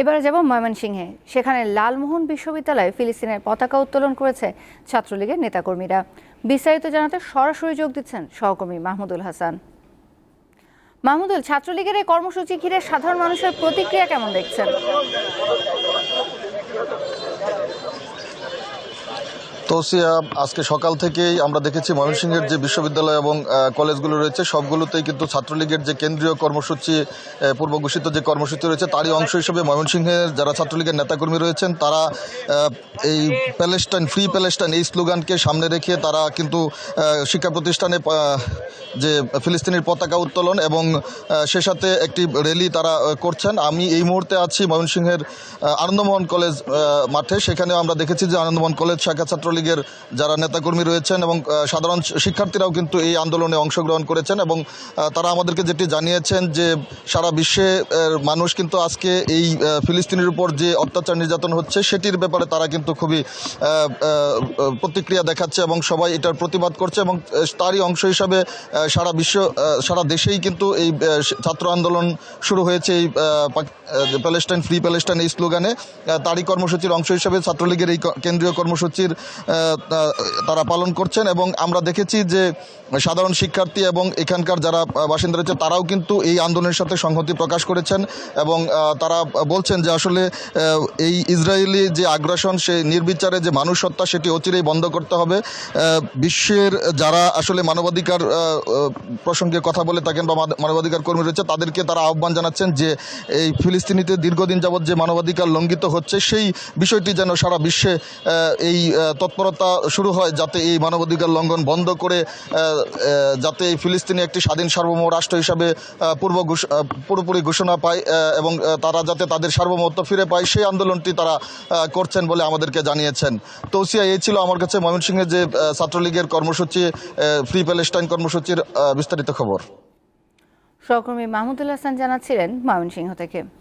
এবারে যাব ময়মনসিংহে। সেখানে লালমোহন বিশ্ববিদ্যালয়ে ফিলিস্তিনের পতাকা উত্তোলন করেছে ছাত্রলীগের নেতাকর্মীরা। বিস্তারিত জানাতে সরাসরি যোগ দিচ্ছেন সহকর্মী মাহমুদুল হাসান। মাহমুদুল, ছাত্রলীগের এই কর্মসূচি ঘিরে সাধারণ মানুষের প্রতিক্রিয়া কেমন দেখছেন? তৌসিয়া আজকে সকাল থেকেই আমরা দেখেছি ময়মনসিংহের যে বিশ্ববিদ্যালয় এবং কলেজগুলো রয়েছে, সবগুলোতেই কিন্তু ছাত্রলীগের যে কেন্দ্রীয় কর্মসূচি পূর্ব ঘোষিত যে কর্মসূচি রয়েছে, তারই অংশ হিসেবে ময়মনসিংহের যারা ছাত্রলীগের নেতাকর্মী রয়েছেন, তারা এই প্যালেস্টাইন, ফ্রি প্যালেস্টাইন এই স্লোগানকে সামনে রেখে তারা কিন্তু শিক্ষা প্রতিষ্ঠানে যে ফিলিস্তিনের পতাকা উত্তোলন এবং সে সাথে একটি র্যালি তারা করছেন। আমি এই মুহূর্তে আছি ময়মনসিংহের আনন্দমোহন কলেজ মাঠে। সেখানে আমরা দেখেছি যে আনন্দমোহন কলেজ শাখা ছাত্রলীগের যারা নেতাকর্মী রয়েছেন এবং সাধারণ শিক্ষার্থীরাও কিন্তু এই আন্দোলনে অংশগ্রহণ করেছেন এবং তারা আমাদেরকে যেটি জানিয়েছেন যে সারা বিশ্বে মানুষ কিন্তু আজকে এই ফিলিস্তিনের উপর যে অত্যাচার নির্যাতন হচ্ছে সেটির ব্যাপারে তারা কিন্তু খুবই প্রতিক্রিয়া দেখাচ্ছে এবং সবাই এটার প্রতিবাদ করছে এবং তারই অংশ হিসাবে সারা বিশ্ব সারা দেশেই কিন্তু এই ছাত্র আন্দোলন শুরু হয়েছে এই প্যালেস্টাইন, ফ্রি প্যালেস্টাইন এই স্লোগানে। তারই কর্মসূচির অংশ হিসাবে ছাত্রলীগের এই কেন্দ্রীয় কর্মসূচির তারা পালন করছেন এবং আমরা দেখেছি যে সাধারণ শিক্ষার্থী এবং এখানকার যারা বাসিন্দা রয়েছে তারাও কিন্তু এই আন্দোলনের সাথে সংহতি প্রকাশ করেছেন এবং তারা বলছেন যে আসলে এই ইসরায়েলি যে আগ্রাসন সে নির্বিচারে যে মানুষ হত্যা সেটি অচিরেই বন্ধ করতে হবে। বিশ্বের যারা আসলে মানবাধিকার প্রসঙ্গে কথা বলে থাকেন বা মানবাধিকার কর্মী রয়েছে তাদেরকে তারা আহ্বান জানাচ্ছেন যে এই ফিলিস্তিনিতে দীর্ঘদিন যাবৎ যে মানবাধিকার লঙ্ঘিত হচ্ছে সেই বিষয়টি যেন সারা বিশ্বে এই আহ, তৎপরতা শুরু হয় যাতে এই মানবাধিকার লঙ্ঘন বন্ধ করে যাতে এই ফিলিস্তিনি একটি স্বাধীন সার্বভৌম রাষ্ট্র হিসাবে পূর্ব পুরোপুরি ঘোষণা পায় এবং তারা যাতে তাদের সার্বভৌমত্ব ফিরে পায়, সেই আন্দোলনটি তারা করছেন বলে আমাদেরকে জানিয়েছেন। তৌসিয়া এই ছিল আমার কাছে ময়মনসিংহের যে ছাত্রলীগের কর্মসূচি ফ্রি প্যালেস্টাইন কর্মসূচির বিস্তারিত খবর। সহকর্মী মাহমুদুল হাসান জানাচ্ছিলেন ময়মনসিংহ থেকে।